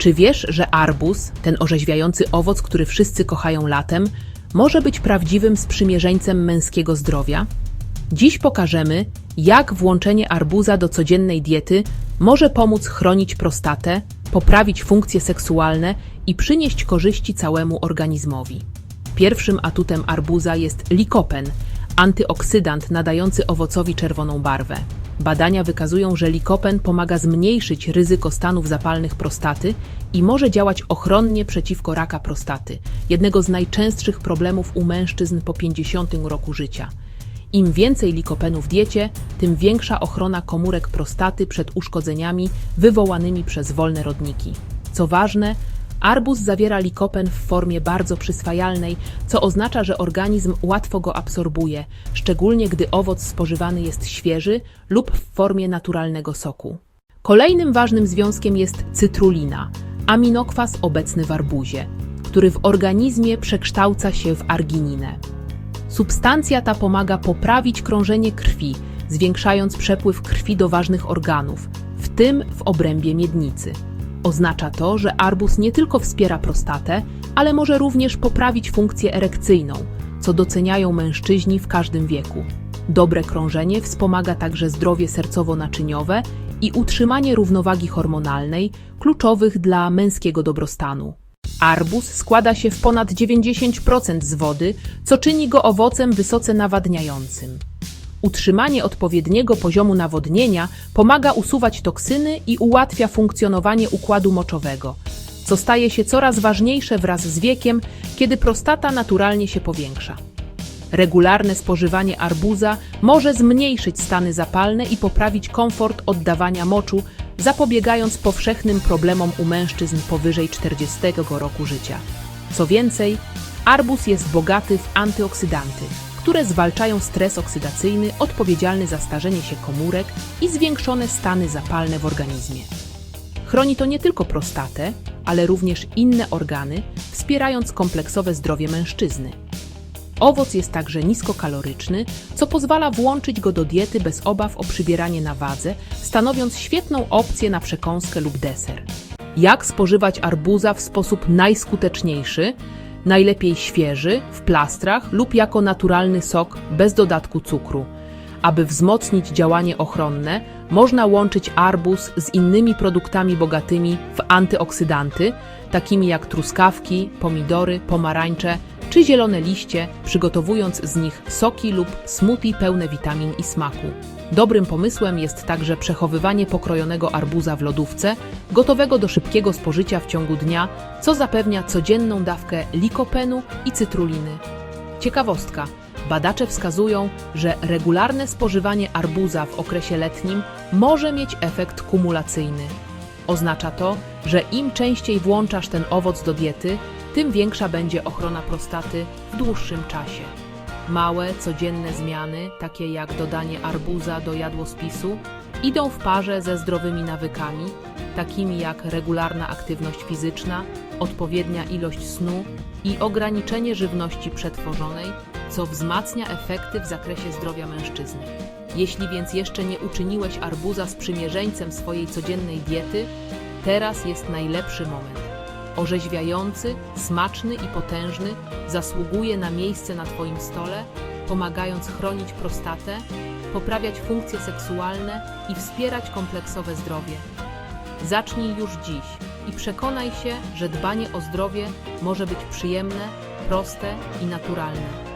Czy wiesz, że arbuz, ten orzeźwiający owoc, który wszyscy kochają latem, może być prawdziwym sprzymierzeńcem męskiego zdrowia? Dziś pokażemy, jak włączenie arbuza do codziennej diety może pomóc chronić prostatę, poprawić funkcje seksualne i przynieść korzyści całemu organizmowi. Pierwszym atutem arbuza jest likopen, antyoksydant nadający owocowi czerwoną barwę. Badania wykazują, że likopen pomaga zmniejszyć ryzyko stanów zapalnych prostaty i może działać ochronnie przeciwko raka prostaty, jednego z najczęstszych problemów u mężczyzn po 50 roku życia. Im więcej likopenu w diecie, tym większa ochrona komórek prostaty przed uszkodzeniami wywołanymi przez wolne rodniki. Co ważne, arbuz zawiera likopen w formie bardzo przyswajalnej, co oznacza, że organizm łatwo go absorbuje, szczególnie gdy owoc spożywany jest świeży lub w formie naturalnego soku. Kolejnym ważnym związkiem jest cytrulina, aminokwas obecny w arbuzie, który w organizmie przekształca się w argininę. Substancja ta pomaga poprawić krążenie krwi, zwiększając przepływ krwi do ważnych organów, w tym w obrębie miednicy. Oznacza to, że arbuz nie tylko wspiera prostatę, ale może również poprawić funkcję erekcyjną, co doceniają mężczyźni w każdym wieku. Dobre krążenie wspomaga także zdrowie sercowo-naczyniowe i utrzymanie równowagi hormonalnej, kluczowych dla męskiego dobrostanu. Arbuz składa się w ponad 90% z wody, co czyni go owocem wysoce nawadniającym. Utrzymanie odpowiedniego poziomu nawodnienia pomaga usuwać toksyny i ułatwia funkcjonowanie układu moczowego, co staje się coraz ważniejsze wraz z wiekiem, kiedy prostata naturalnie się powiększa. Regularne spożywanie arbuza może zmniejszyć stany zapalne i poprawić komfort oddawania moczu, zapobiegając powszechnym problemom u mężczyzn powyżej 40 roku życia. Co więcej, arbuz jest bogaty w antyoksydanty, które zwalczają stres oksydacyjny odpowiedzialny za starzenie się komórek i zwiększone stany zapalne w organizmie. Chroni to nie tylko prostatę, ale również inne organy, wspierając kompleksowe zdrowie mężczyzny. Owoc jest także niskokaloryczny, co pozwala włączyć go do diety bez obaw o przybieranie na wadze, stanowiąc świetną opcję na przekąskę lub deser. Jak spożywać arbuza w sposób najskuteczniejszy? Najlepiej świeży, w plastrach lub jako naturalny sok bez dodatku cukru. Aby wzmocnić działanie ochronne, można łączyć arbuz z innymi produktami bogatymi w antyoksydanty, takimi jak truskawki, pomidory, pomarańcze czy zielone liście, przygotowując z nich soki lub smoothie pełne witamin i smaku. Dobrym pomysłem jest także przechowywanie pokrojonego arbuza w lodówce, gotowego do szybkiego spożycia w ciągu dnia, co zapewnia codzienną dawkę likopenu i cytruliny. Ciekawostka. Badacze wskazują, że regularne spożywanie arbuza w okresie letnim może mieć efekt kumulacyjny. Oznacza to, że im częściej włączasz ten owoc do diety, tym większa będzie ochrona prostaty w dłuższym czasie. Małe, codzienne zmiany, takie jak dodanie arbuza do jadłospisu, idą w parze ze zdrowymi nawykami, takimi jak regularna aktywność fizyczna, odpowiednia ilość snu i ograniczenie żywności przetworzonej, co wzmacnia efekty w zakresie zdrowia mężczyzny. Jeśli więc jeszcze nie uczyniłeś arbuza sprzymierzeńcem swojej codziennej diety, teraz jest najlepszy moment. Orzeźwiający, smaczny i potężny zasługuje na miejsce na Twoim stole, pomagając chronić prostatę, poprawiać funkcje seksualne i wspierać kompleksowe zdrowie. Zacznij już dziś i przekonaj się, że dbanie o zdrowie może być przyjemne, proste i naturalne.